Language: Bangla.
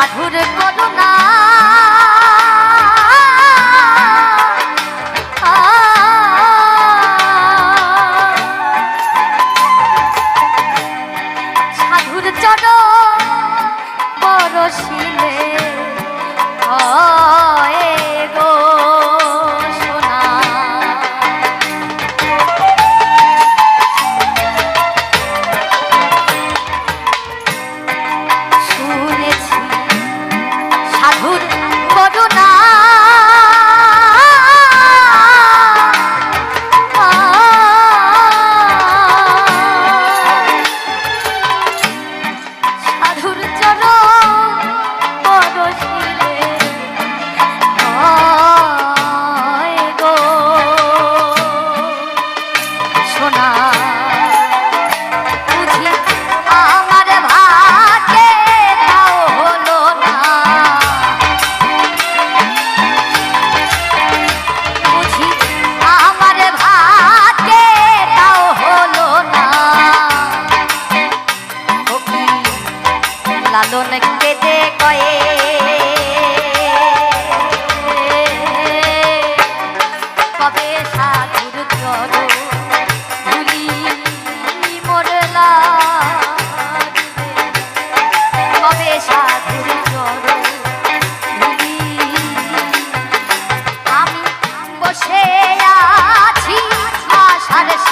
মাধুর করুণা। সাধুর চর পরশী 给我 আর